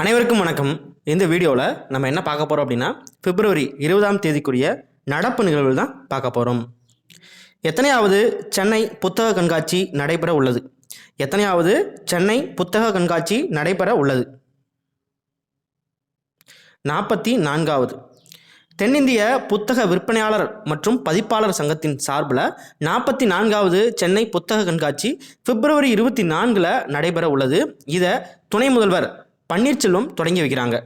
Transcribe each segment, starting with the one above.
அனைவருக்கும் வணக்கம். இந்த வீடியோவில் நம்ம என்ன பார்க்க போகிறோம் அப்படின்னா பிப்ரவரி இருபதாம் தேதிக்குரிய நடப்பு நிகழ்வுகள் தான் பார்க்க போகிறோம் எத்தனையாவது சென்னை புத்தக கண்காட்சி நடைபெற உள்ளது? எத்தனையாவது சென்னை புத்தக கண்காட்சி நடைபெற உள்ளது? நாற்பத்தி நான்காவது. தென்னிந்திய புத்தக விற்பனையாளர் மற்றும் பதிப்பாளர் சங்கத்தின் சார்பில் நாற்பத்தி நான்காவது சென்னை புத்தக கண்காட்சி பிப்ரவரி இருபத்தி நான்கில் நடைபெற உள்ளது. இதை துணை முதல்வர் பன்னீர்செல்வம் தொடங்கி வைக்கிறாங்க.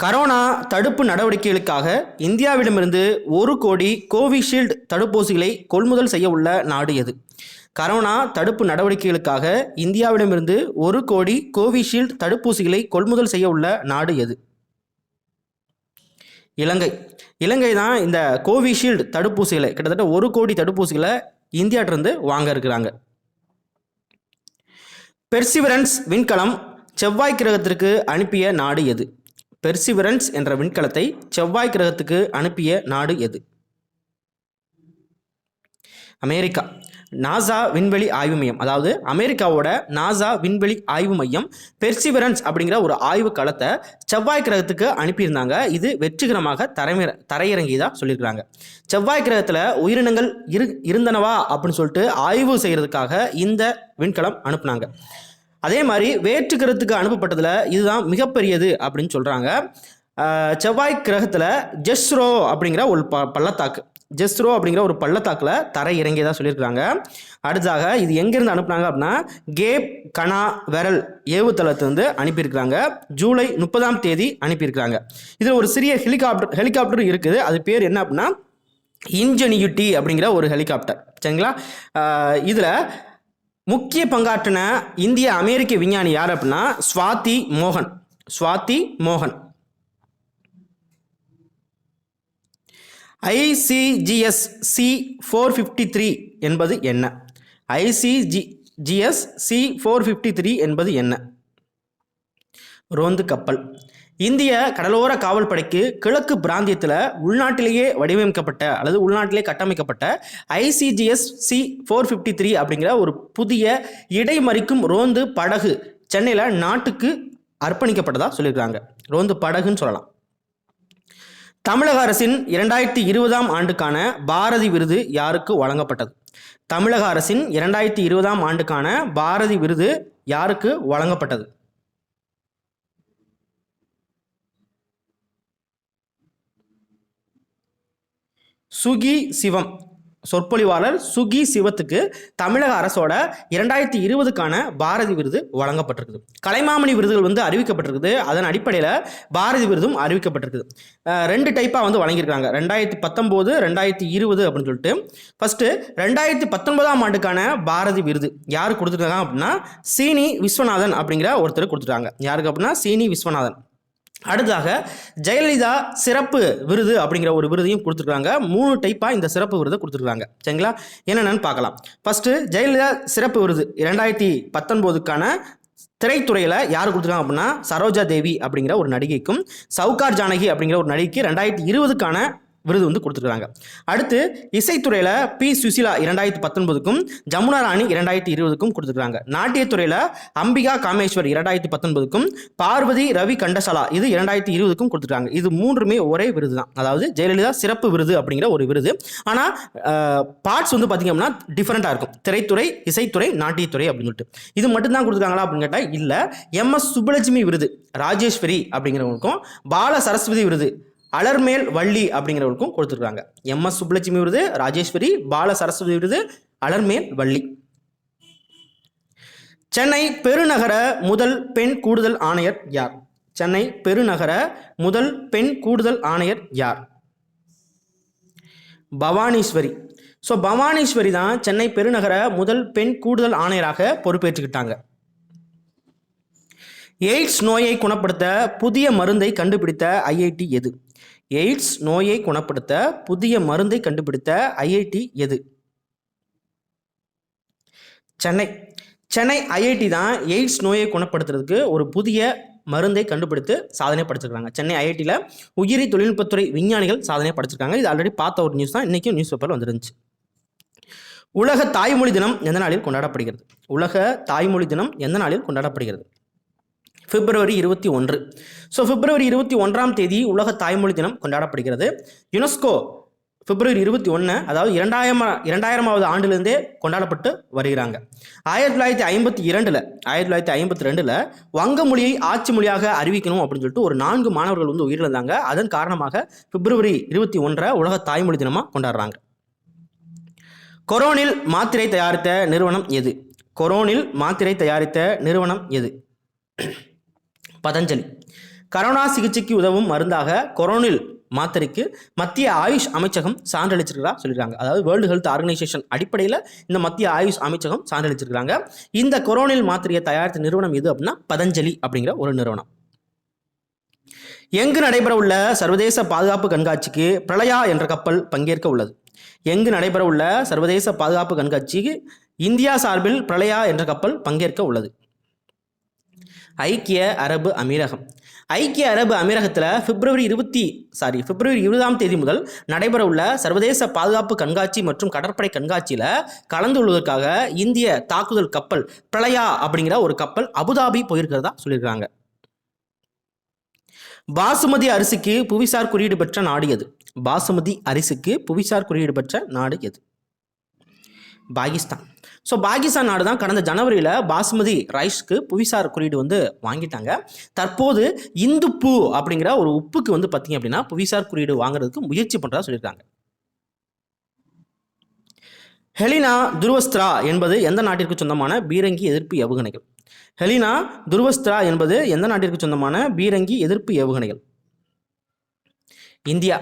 கரோனா தடுப்பு நடவடிக்கைகளுக்காக இந்தியாவிடமிருந்து ஒரு கோடி கோவிஷீல்டு தடுப்பூசிகளை கொள்முதல் செய்ய உள்ள நாடு எது? கரோனா தடுப்பு நடவடிக்கைகளுக்காக இந்தியாவிடமிருந்து ஒரு கோடி கோவிஷீல்டு தடுப்பூசிகளை கொள்முதல் செய்ய உள்ள நாடு எது? இலங்கை. இலங்கை தான் இந்த கோவிஷீல்டு தடுப்பூசிகளை கிட்டத்தட்ட ஒரு கோடி தடுப்பூசிகளை இந்தியாட்டிருந்து வாங்க இருக்கிறாங்க. பெர்சிவரன்ஸ் விண்கலம் செவ்வாய் கிரகத்திற்கு அனுப்பிய நாடு எது? பெர்சிவரன்ஸ் என்ற விண்கலத்தை செவ்வாய் கிரகத்துக்கு அனுப்பிய நாடு எது? அமெரிக்கா. நாசா விண்வெளி ஆய்வு மையம். அதாவது அமெரிக்காவோட நாசா விண்வெளி ஆய்வு மையம் பெர்சிவரன்ஸ் அப்படிங்கிற ஒரு ஆய்வு களத்தை செவ்வாய் கிரகத்துக்கு அனுப்பியிருந்தாங்க. இது வெற்றிகரமாக தரைமிற தரையிறங்கியதாக சொல்லியிருக்கிறாங்க. செவ்வாய் கிரகத்தில் உயிரினங்கள் இரு இருந்தனவா அப்படின்னு சொல்லிட்டு ஆய்வு செய்கிறதுக்காக இந்த விண்கலம் அனுப்புனாங்க. அதே மாதிரி வேற்று கிரகத்துக்கு அனுப்பப்பட்டதில் இதுதான் மிகப்பெரியது அப்படின்னு சொல்கிறாங்க செவ்வாய் கிரகத்தில் ஜெஸ்ரோ அப்படிங்கிற ஒரு ப பள்ளத்தாக்கு. ஜெஸ்ரோ அப்படிங்கிற ஒரு பள்ளத்தாக்கில் தரை இறங்கியதாக சொல்லியிருக்கிறாங்க. அடுத்ததாக இது எங்கேருந்து அனுப்புனாங்க அப்படின்னா கேப் கனா வெரல் ஏவுதளத்திலிருந்து அனுப்பியிருக்கிறாங்க. ஜூலை முப்பதாம் தேதி அனுப்பியிருக்கிறாங்க. இதில் ஒரு சிறிய ஹெலிகாப்டர் ஹெலிகாப்டர் இருக்குது. அது பேர் என்ன அப்படின்னா இன்ஜெனியூட்டி அப்படிங்கிற ஒரு ஹெலிகாப்டர். சரிங்களா? இதில் முக்கிய பங்காற்றின இந்திய அமெரிக்க விஞ்ஞானி யார் அப்படின்னா சுவாதி மோகன். சுவாதி மோகன். ICGS C four fifty three என்பது என்ன? ICG GS C four fifty three என்பது என்ன? ரோந்து கப்பல். இந்திய கடலோர காவல் படைக்கு கிழக்கு பிராந்தியத்தில் உள்நாட்டிலேயே வடிவமைக்கப்பட்ட அல்லது உள்நாட்டிலே கட்டமைக்கப்பட்ட ICGS C four fifty three அப்படிங்கிற ஒரு புதிய இடைமறிக்கும் ரோந்து படகு சென்னையில் நாட்டுக்கு அர்ப்பணிக்கப்பட்டதா சொல்லியிருக்காங்க. ரோந்து படகுன்னு சொல்லலாம். தமிழக அரசின் இரண்டாயிரத்தி இருபதாம் ஆண்டுக்கான பாரதி விருது யாருக்கு வழங்கப்பட்டது? தமிழக அரசின் இரண்டாயிரத்தி இருபதாம் ஆண்டுக்கான பாரதி விருது யாருக்கு வழங்கப்பட்டது? சுகி சிவம். சொற்பொழிவாளர் சுகி சிவத்துக்கு தமிழக அரசோட இரண்டாயிரத்தி இருபதுக்கான பாரதி விருது வழங்கப்பட்டிருக்குது. கலைமாமணி விருதுகள் வந்து அறிவிக்கப்பட்டிருக்குது. அதன் அடிப்படையில் பாரதி விருதும் அறிவிக்கப்பட்டிருக்குது. ரெண்டு டைப்பாக வந்து வழங்கியிருக்காங்க. ரெண்டாயிரத்தி பத்தொம்போது ரெண்டாயிரத்தி இருபது அப்படின்னு சொல்லிட்டு. ஃபஸ்ட்டு ரெண்டாயிரத்தி பத்தொன்பதாம் ஆண்டுக்கான பாரதி விருது யார் கொடுத்துருக்காங்க அப்படின்னா சீனி விஸ்வநாதன் அப்படிங்கிற ஒருத்தர் கொடுத்துட்டாங்க யாருக்கு அப்படின்னா சீனி விஸ்வநாதன். அடுத்ததாக ஜெயலலிதா சிறப்பு விருது அப்படிங்கிற ஒரு விருதையும் கொடுத்துருக்காங்க. மூணு டைப்பாக இந்த சிறப்பு விருதை கொடுத்துருக்காங்க. சரிங்களா? என்னென்னு பார்க்கலாம். ஃபஸ்ட்டு ஜெயலலிதா சிறப்பு விருது இரண்டாயிரத்தி பத்தொன்பதுக்கான திரைத்துறையில் யார் கொடுத்துருக்காங்க அப்படின்னா சரோஜா தேவி அப்படிங்கிற ஒரு நடிகைக்கும் சவுகார் ஜானகி அப்படிங்கிற ஒரு நடிகைக்கு ரெண்டாயிரத்தி இருபதுக்கான விருது வந்து கொடுத்துருக்காங்க அடுத்து இசைத்துறையில் பி. சுசிலா இரண்டாயிரத்தி பத்தொன்பதுக்கும் ஜமுனா ராணி இரண்டாயிரத்தி இருபதுக்கும் கொடுத்துருக்காங்க நாட்டியத்துறையில் அம்பிகா காமேஸ்வர் இரண்டாயிரத்தி பத்தொன்பதுக்கும் பார்வதி ரவி கண்டசாலா இது இரண்டாயிரத்தி இருபதுக்கும் கொடுத்துருக்காங்க இது மூன்றுமே ஒரே விருது தான் அதாவது ஜெயலலிதா சிறப்பு விருது அப்படிங்கிற ஒரு விருது. ஆனால் பார்ட்ஸ் வந்து பார்த்திங்க அப்படின்னா டிஃப்ரெண்ட்டாக இருக்கும். திரைத்துறை இசைத்துறை நாட்டியத்துறை அப்படின்னு சொல்லிட்டு. இது மட்டும்தான் கொடுத்துருக்காங்களா அப்படின்னு கேட்டால் இல்லை. எம்எஸ் சுப்புலட்சுமி விருது ராஜேஸ்வரி அப்படிங்கிறவங்களுக்கும் பால சரஸ்வதி விருது அலர்மேல் வள்ளி அப்படிங்கிறவருக்கும் கொடுத்துருக்காங்க. எம்எஸ் சுப்புலட்சுமி விருது ராஜேஸ்வரி பால சரஸ்வதி விருது அலர்மேல் வள்ளி. சென்னை பெருநகர முதல் பெண் கூடுதல் ஆணையர் யார்? சென்னை பெருநகர முதல் பெண் கூடுதல் ஆணையர் யார்? பவானீஸ்வரி. ஸோ பவானீஸ்வரி தான் சென்னை பெருநகர முதல் பெண் கூடுதல் ஆணையராக பொறுப்பேற்றுக்கிட்டாங்க. எய்ட்ஸ் நோயை குணப்படுத்த புதிய மருந்தை கண்டுபிடித்த ஐஐடி எது? எய்ட்ஸ் நோயை குணப்படுத்த புதிய மருந்தை கண்டுபிடித்த ஐஐடி எது? சென்னை. சென்னை ஐஐடி தான் எய்ட்ஸ் நோயை குணப்படுத்துறதுக்கு ஒரு புதிய மருந்தை கண்டுபிடித்து சாதனை படைச்சிருக்காங்க. சென்னை ஐஐடியில் உயிரி தொழில்நுட்பத்துறை விஞ்ஞானிகள் சாதனை படைச்சிருக்காங்க. இது ஆல்ரெடி பார்த்த ஒரு நியூஸ் தான். இன்றைக்கும் நியூஸ் பேப்பரில் வந்துருந்துச்சு. உலக தாய்மொழி தினம் எந்த நாளில் கொண்டாடப்படுகிறது? உலக தாய்மொழி தினம் எந்த நாளில் கொண்டாடப்படுகிறது? பிப்ரவரி இருபத்தி ஒன்று. ஸோ பிப்ரவரி இருபத்தி ஒன்றாம் தேதி உலக தாய்மொழி தினம் கொண்டாடப்படுகிறது. யுனெஸ்கோ பிப்ரவரி இருபத்தி ஒன்று அதாவது இரண்டாயிரம் இரண்டாயிரமாவது ஆண்டிலிருந்தே கொண்டாடப்பட்டு வருகிறாங்க. ஆயிரத்தி தொள்ளாயிரத்தி ஐம்பத்தி இரண்டில் ஆயிரத்தி தொள்ளாயிரத்தி ஐம்பத்தி ரெண்டில் வங்க மொழியை ஆட்சி மொழியாக அறிவிக்கணும் அப்படின்னு சொல்லிட்டு ஒரு நான்கு மாணவர்கள் வந்து உயிரிழந்தாங்க. அதன் காரணமாக பிப்ரவரி இருபத்தி ஒன்றை உலக தாய்மொழி தினமாக கொண்டாடுறாங்க. கொரோனில் மாத்திரை தயாரித்த நிறுவனம் எது? கொரோனில் மாத்திரை தயாரித்த நிறுவனம் எது? பதஞ்சலி. கரோனா சிகிச்சைக்கு உதவும் மருந்தாக கொரோனில் மாத்திரைக்கு மத்திய ஆயுஷ் அமைச்சகம் சான்றளிச்சிருக்கிறா சொல்லியிருக்காங்க அதாவது வேர்ல்டு ஹெல்த் ஆர்கனைசேஷன் அடிப்படையில் இந்த மத்திய ஆயுஷ் அமைச்சகம் சான்றளிச்சிருக்கிறாங்க. இந்த கொரோனில் மாத்திரையை தயாரித்த நிறுவனம் எது அப்படின்னா பதஞ்சலி அப்படிங்கிற ஒரு நிறுவனம். எங்கு நடைபெற உள்ள சர்வதேச பாதுகாப்பு கண்காட்சிக்கு பிரளயா என்ற கப்பல் பங்கேற்க உள்ளது. எங்கு நடைபெற உள்ள சர்வதேச பாதுகாப்பு கண்காட்சிக்கு இந்தியா சார்பில் பிரளயா என்ற கப்பல் பங்கேற்க உள்ளது. ஐக்கிய அரபு அமீரகம். ஐக்கிய அரபு அமீரகத்தில் பிப்ரவரி இருபத்தி சாரி பிப்ரவரி இருபதாம் தேதி முதல் நடைபெற உள்ள சர்வதேச பாதுகாப்பு கண்காட்சி மற்றும் கடற்படை கண்காட்சியில் கலந்து கொள்வதற்காக இந்திய தாக்குதல் கப்பல் பிரளயா அப்படிங்கிற ஒரு கப்பல் அபுதாபி போயிருக்கிறதா சொல்லியிருக்காங்க. பாசுமதி அரிசிக்கு புவிசார் குறியீடு பெற்ற நாடு எது? பாசுமதி அரிசிக்கு புவிசார் குறியீடு பெற்ற நாடு எது? பாகிஸ்தான். ஸோ பாகிஸ்தான் நாடு தான் கடந்த ஜனவரியில் பாஸ்மதி ரைஸ்க்கு புவிசார் குறியீடு வந்து வாங்கிட்டாங்க. தற்போது இந்து பூ அப்படிங்கிற ஒரு உப்புக்கு வந்து பார்த்தீங்க அப்படின்னா புவிசார் குறியீடு வாங்குறதுக்கு முயற்சி பண்ணுறதா சொல்லியிருக்காங்க. ஹெலினா துருவஸ்திரா என்பது எந்த நாட்டிற்கு சொந்தமான பீரங்கி எதிர்ப்பு ஏவுகணைகள்? ஹெலினா துருவஸ்திரா என்பது எந்த நாட்டிற்கு சொந்தமான பீரங்கி எதிர்ப்பு ஏவுகணைகள்? இந்தியா.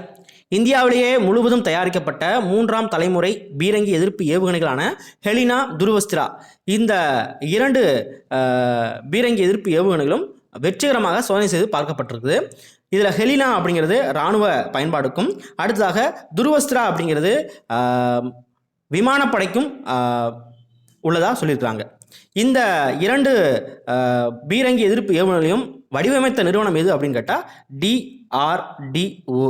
இந்தியாவிலேயே முழுவதும் தயாரிக்கப்பட்ட மூன்றாம் தலைமுறை பீரங்கி எதிர்ப்பு ஏவுகணைகளான ஹெலினா துருவஸ்திரா. இந்த இரண்டு பீரங்கி எதிர்ப்பு ஏவுகணைகளும் வெற்றிகரமாக சோதனை செய்து பார்க்கப்பட்டிருக்குது. இதில் ஹெலினா அப்படிங்கிறது இராணுவ பயன்பாடுக்கும் அடுத்ததாக துருவஸ்திரா அப்படிங்கிறது விமானப்படைக்கும் உள்ளதாக சொல்லியிருக்கிறாங்க. இந்த இரண்டு பீரங்கி எதிர்ப்பு ஏவுகணைகளையும் வடிவமைத்த நிறுவனம் எது அப்படின்னு கேட்டால் DRDO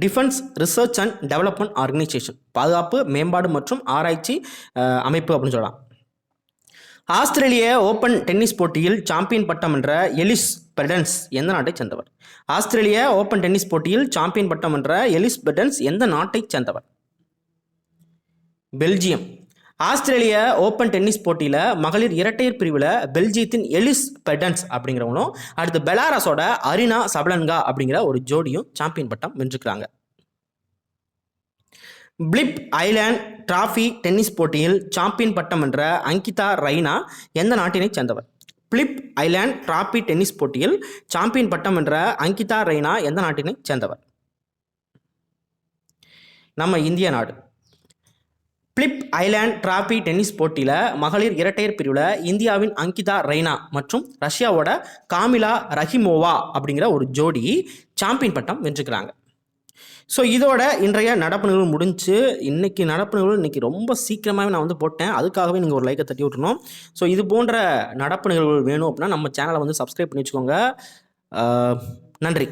defence research and development organisation. பாதுகாப்பு மேம்பாடு மற்றும் ஆராய்ச்சி அமைப்பு அப்படின்னு சொல்லலாம். ஆஸ்திரேலிய ஓப்பன் டென்னிஸ் போட்டியில் சாம்பியன் பட்டம் என்ற எலிஸ் பெடன்ஸ் எந்த நாட்டை சேர்ந்தவர்? ஆஸ்திரேலிய ஓப்பன் டென்னிஸ் போட்டியில் சாம்பியன் பட்டம் என்ற எலிஸ் பெடன்ஸ் எந்த நாட்டை சேர்ந்தவர்? பெல்ஜியம். ஆஸ்திரேலிய ஓப்பன் டென்னிஸ் போட்டியில் மகளிர் இரட்டையர் பிரிவில் பெல்ஜியத்தின் எலிஸ் பெடன்ஸ் அப்படிங்கிறவங்களும் அடுத்து பெலாரஸோட அரினா சபலன்கா அப்படிங்கிற ஒரு ஜோடியும் சாம்பியன் பட்டம் வென்றுக்கிறாங்க பிளிப் ஐலேண்ட் டிராஃபி டென்னிஸ் போட்டியில் சாம்பியன் பட்டம் என்ற அங்கிதா ரெய்னா எந்த நாட்டினைச் சேர்ந்தவர்? பிளிப் ஐலேண்ட் டிராஃபி டென்னிஸ் போட்டியில் சாம்பியன் பட்டம் என்ற அங்கிதா ரெய்னா எந்த நாட்டினைச் சேர்ந்தவர்? நம்ம இந்திய நாடு. பிளிப் ஐலேண்ட் டிராபி டென்னிஸ் போட்டியில் மகளிர் இரட்டையர் பிரிவில் இந்தியாவின் அங்கிதா ரெய்னா மற்றும் ரஷ்யாவோட காமிலா ரஹிமோவா அப்படிங்கிற ஒரு ஜோடி சாம்பியன் பட்டம் வென்றுக்கிறாங்க ஸோ இதோட இன்றைய நடப்பு நிகழ்வு முடிஞ்சு இன்னைக்கு நடப்பு நிகழ்வு இன்றைக்கி ரொம்ப சீக்கிரமாகவே நான் வந்து போட்டேன். அதுக்காகவே நீங்கள் ஒரு லைக்கை தட்டி விட்டுருணும் ஸோ இது போன்ற நடப்பு நிகழ்வுகள் வேணும் அப்படின்னா நம்ம சேனலை வந்து சப்ஸ்கிரைப் பண்ணி வச்சுக்கோங்க. நன்றி.